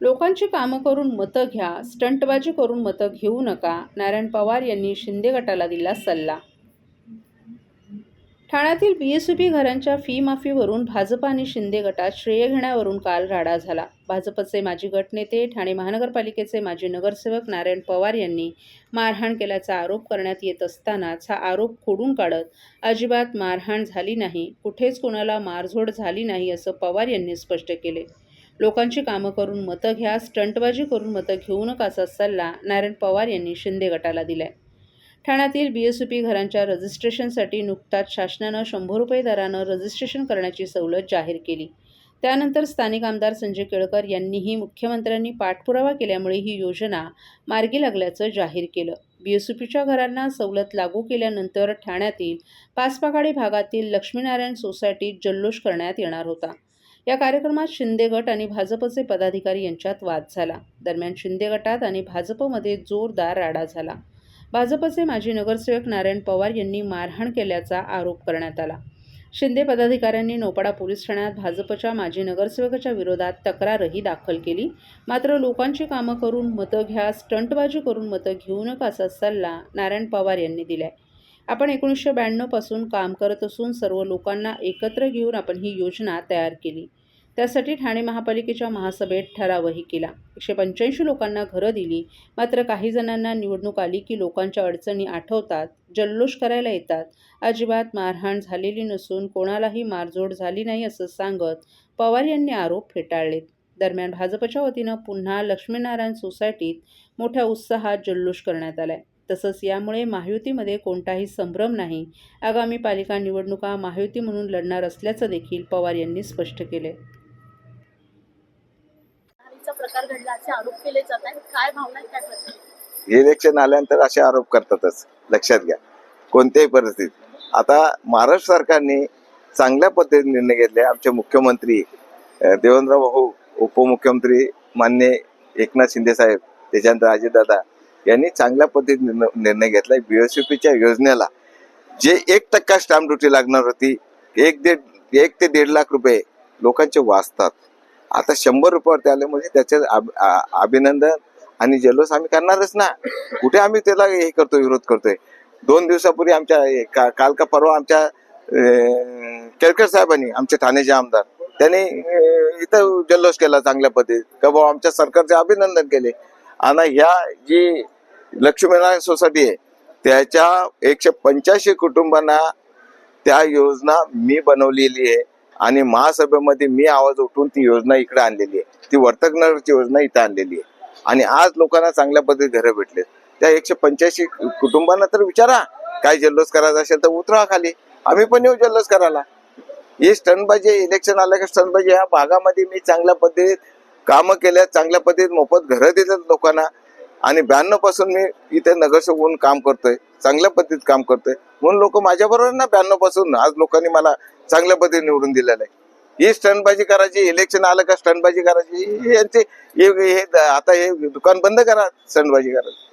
लोकांची कामं करून मतं घ्या स्टंटबाजी करून मतं घेऊ नका नारायण पवार यांनी शिंदे गटाला दिला सल्ला ठाण्यातील पी घरांच्या फी माफीवरून भाजप आणि शिंदे गटात श्रेय घेण्यावरून काल राडा झाला. भाजपचे माजी गटनेते ठाणे महानगरपालिकेचे माजी नगरसेवक नारायण पवार यांनी मारहाण केल्याचा आरोप करण्यात येत असतानाच हा आरोप खोडून काढत अजिबात मारहाण झाली नाही कुठेच कोणाला मारझोड झाली नाही असं पवार यांनी स्पष्ट केले. लोकांची कामं करून मतं घ्या स्टंटबाजी करून मतं घेऊ नका असा सल्ला नारायण पवार यांनी शिंदे गटाला दिलाय. ठाण्यातील बी एस पी घरांच्या रजिस्ट्रेशनसाठी नुकताच शासनानं शंभर रुपये दरानं रजिस्ट्रेशन करण्याची सवलत जाहीर केली. त्यानंतर स्थानिक आमदार संजय केळकर यांनीही मुख्यमंत्र्यांनी पाठपुरावा केल्यामुळे ही योजना मार्गी लागल्याचं जाहीर केलं. बीएसयूपीच्या घरांना सवलत लागू केल्यानंतर ठाण्यातील पाचपाकाडी भागातील लक्ष्मीनारायण सोसायटीत जल्लोष करण्यात येणार होता. या कार्यक्रमात शिंदे गट आणि भाजपचे पदाधिकारी यांच्यात वाद झाला. दरम्यान शिंदे गटात आणि भाजपमध्ये जोरदार राडा झाला. भाजपचे माजी नगरसेवक नारायण पवार यांनी मारहाण केल्याचा आरोप करण्यात आला. शिंदे पदाधिकाऱ्यांनी नोपाडा पोलीस ठाण्यात भाजपच्या माजी नगरसेवकाच्या विरोधात तक्रारही दाखल केली. मात्र लोकांची कामं करून मतं घ्या स्टंटबाजी करून मतं घेऊ नका असा सल्ला नारायण पवार यांनी दिलाय. आपण एकोणीसशे ब्याण्णवपासून काम करत असून सर्व लोकांना एकत्र घेऊन आपण ही योजना तयार केली. त्यासाठी ठाणे महापालिकेच्या महासभेत ठरावही केला. एकशे पंच्याऐंशी लोकांना घरं दिली. मात्र काही जणांना निवडणूक आली की लोकांच्या अडचणी आठवतात जल्लोष करायला येतात. अजिबात मारहाण झालेली नसून कोणालाही मारझोड झाली नाही असं सांगत पवार यांनी आरोप फेटाळलेत. दरम्यान भाजपच्या वतीनं पुन्हा लक्ष्मीनारायण सोसायटीत मोठ्या उत्साहात जल्लोष करण्यात आलाय. तसंच यामुळे महायुतीमध्ये कोणताही संभ्रम नाही. आगामी पालिका निवडणुका महायुती म्हणून लढणार असल्याचं देखील पवार यांनी स्पष्ट केले मारहाणीचा प्रकार घडला असे आरोप केले जात आहेत. काय भावना काय इलेक्शन आल्यानंतर असे आरोप करतातच. लक्षात घ्या. कोणत्याही परिस्थितीत. आता महाराष्ट्र सरकारने चांगल्या पद्धतीने निर्णय घेतले. आमचे मुख्यमंत्री देवेंद्र भाऊ उपमुख्यमंत्री मान्य एकनाथ शिंदे साहेब त्याच्यानंतर अजितदादा यांनी चांगल्या पद्धतीने निर्ण- निर्णय घेतलाय बीएसयूपीच्या योजनेला जे एक टक्का स्टॅम्प ड्युटी लागणार होती एक दीड एक ते दीड लाख रुपये लोकांचे वाचतात. आता शंभर रुपयावरती आले म्हणजे त्याचे अभिनंदन आणि जल्लोष आम्ही करणारच ना. कुठे आम्ही त्याला हे करतो विरोध करतोय? दोन दिवसापूर्वी आमच्या का- काल का परवा आमच्या केळकर साहेबांनी आमचे ठाण्याचे आमदार त्यांनी इथं जल्लोष केला चांगल्या पद्धतीत का भाऊ आमच्या सरकारचे अभिनंदन केले. आणि ह्या जी लक्ष्मीनारायण सोसायटी आहे त्याच्या एकशे पंच्याऐंशी कुटुंबांना त्या योजना मी बनवलेली आहे. आणि महासभेमध्ये मी आवाज उठून ती योजना इकडे आणलेली आहे. ती वर्तकनगरची योजना इथं आणलेली आहे. आणि आज लोकांना चांगल्या पद्धतीत घरं भेटले त्या एकशे पंच्याऐंशी कुटुंबांना तर विचारा काय जल्लोष करायचा असेल तर उतरा खाली. आम्ही पण येऊ जल्लोष करायला. ही स्टनबाजी इलेक्शन आलं की स्टनबाजी ह्या भागामध्ये मी चांगल्या पद्धतीत कामं केल्या चांगल्या पद्धतीत मोफत घरं देतात लोकांना. आणि ब्याण्णवपासून मी इथे नगरसेवक काम करतोय. चांगल्या पद्धतीत काम करतोय. म्हणून लोक माझ्याबरोबर ना ब्याण्णवपासून आज लोकांनी मला चांगल्या पद्धतीने निवडून दिलेलं आहे. ही स्टंटबाजी करायची इलेक्शन आलं का स्टंटबाजी करायची यांचे हे आता हे दुकान बंद करा स्टंटबाजी करायची.